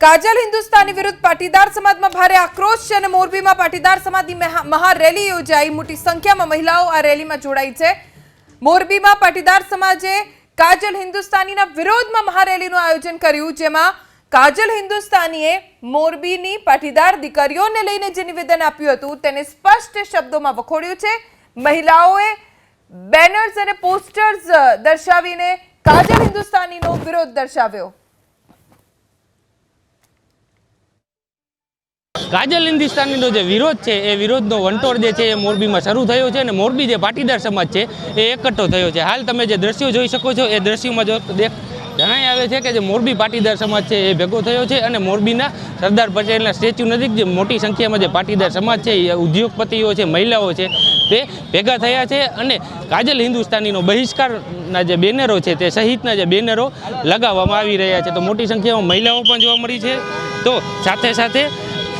કાજલ હિન્દુસ્તાની વિરુદ્ધ પાટીદાર સમાજમાં ભારે આક્રોશ છે અને મોરબીમાં પાટીદાર સમાજની મહા- મહારેલી યોજાઈ. મોટી સંખ્યામાં મહિલાઓ આ રેલીમાં જોડાઈ છે. મોરબીમાં પાટીદાર સમાજે કાજલ હિન્દુસ્તાનીના વિરોધમાં મહારેલીનું આયોજન કર્યું, જેમાં કાજલ હિન્દુસ્તાનીએ મોરબીની પાટીદાર દીકરીઓને લઈને જે નિવેદન આપ્યું હતું, તેને સ્પષ્ટ શબ્દોમાં વખોડ્યું છે. મહિલાઓએ બેનર્સ અને પોસ્ટર્સ દર્શાવીને કાજલ હિન્દુસ્તાનીનો વિરોધ દર્શાવ્યો. કાજલ હિન્દુસ્તાનીનો જે વિરોધ છે, એ વિરોધનો વંટોળ જે છે, એ મોરબીમાં શરૂ થયો છે અને મોરબી જે પાટીદાર સમાજ છે, એ એકઠો થયો છે. હાલ તમે જે દ્રશ્યો જોઈ શકો છો, એ દ્રશ્યોમાં જો દેખ, જણાઈ આવે છે કે જે મોરબી પાટીદાર સમાજ છે, એ ભેગો થયો છે અને મોરબીના સરદાર પટેલના સ્ટેચ્યુ નજીક જે મોટી સંખ્યામાં જે પાટીદાર સમાજ છે, એ ઉદ્યોગપતિઓ છે, મહિલાઓ છે, તે ભેગા થયા છે અને કાજલ હિન્દુસ્તાનીનો બહિષ્કારના જે બેનરો છે, તે સહિતના જે બેનરો લગાવવામાં આવી રહ્યા છે. તો મોટી સંખ્યામાં મહિલાઓ પણ જોવા મળી છે. તો સાથે સાથે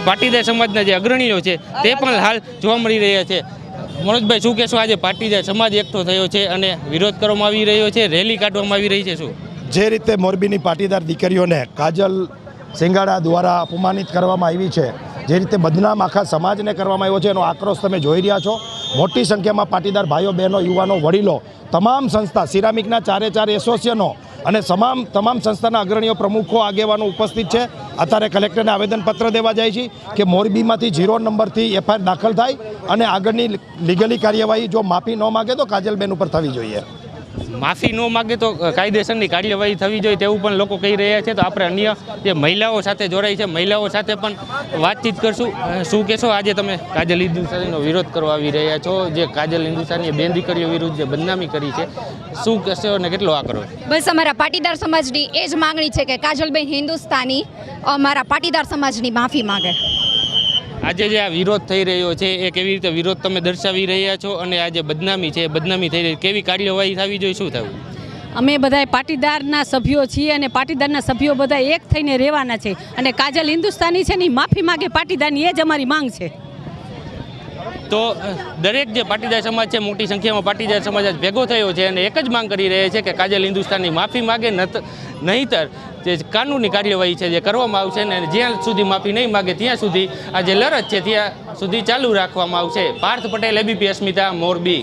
પાટીદાર સમાજના જે અગ્રણીઓ છે, તે પણ હાલ જોવા મળી રહ્યા છે. મનોજભાઈ, શું કહેશો? આજે પાટીદાર સમાજ એકઠો થયો છે અને વિરોધ કરવામાં આવી રહ્યો છે, રેલી કાઢવામાં આવી રહી છે, શું? જે રીતે મોરબીની પાટીદાર દીકરીઓને કાજલ સિંગાડા દ્વારા અપમાનિત કરવામાં આવી છે, જે રીતે બદનામ આખા સમાજને કરવામાં આવ્યો છે, એનો આક્રોશ તમે જોઈ રહ્યા છો. મોટી સંખ્યામાં પાટીદાર ભાઈઓ, બહેનો, યુવાનો, વડીલો તમામ સંસ્થા, સિરામિકના ચારે ચાર એસોસિએશનો અને તમામ તમામ સંસ્થાના અગ્રણીઓ પ્રમુખો, આગેવાનો ઉપસ્થિત છે. અત્યારે કલેક્ટરને આવેદનપત્ર દેવા જાય છે કે મોરબીમાંથી ઝીરો નંબરથી એફઆઈઆર દાખલ થાય અને આગળની લીગલી કાર્યવાહી જો માફી ન માગે તો કાજલબેન ઉપર થવી જોઈએ. માફી ન માગે તો કાયદેસરની કાર્યવાહી થવી જોઈએ તેવું પણ લોકો કહી રહ્યા છે. તો આપણે અન્ય જે મહિલાઓ સાથે જોડાઈ છે, મહિલાઓ સાથે પણ વાતચીત કરશું. શું કહેશો? આજે તમે કાજલ હિન્દુસ્તાનીનો વિરોધ કરવા આવી રહ્યા છો. જે કાજલ હિન્દુસ્તાનીએ બેન દીકરીઓ વિરુદ્ધ જે બદનામી કરી છે, શું કહેશો અને કેટલો આક્રોશ બસ અમારા પાટીદાર સમાજની એ જ માંગણી છે કે કાજલબેન હિન્દુસ્તાની અમારા પાટીદાર સમાજની માફી માંગે. આજે જે આ વિરોધ થઈ રહ્યો છે, એ કેવી રીતે વિરોધ તમે દર્શાવી રહ્યા છો અને આ જે બદનામી છે બદનામી થઈ રહી કેવી કાર્યવાહી થવી જોઈએ, શું થવું? અમે બધા પાટીદારના સભ્યો છીએ અને પાટીદારના સભ્યો બધા એક થઈને રહેવાના છે અને કાજલ હિન્દુસ્તાની છે ને માફી માગે, પાટીદારની એ જ અમારી માંગ છે. તો દરેક જે પાટીદાર સમાજ છે, મોટી સંખ્યામાં પાટીદાર સમાજ આજ ભેગો થયો છે અને એક જ માંગ કરી રહ્યા છે કે કાજલ હિન્દુસ્તાનની માફી માગે નહીતર જે કાનૂની કાર્યવાહી છે જે કરવામાં આવશે ને જ્યાં સુધી માફી નહીં માગે ત્યાં સુધી આ જે લડત છે, ત્યાં સુધી ચાલુ રાખવામાં આવશે. પાર્થ પટેલ એબીપી અસ્મિતા, મોરબી.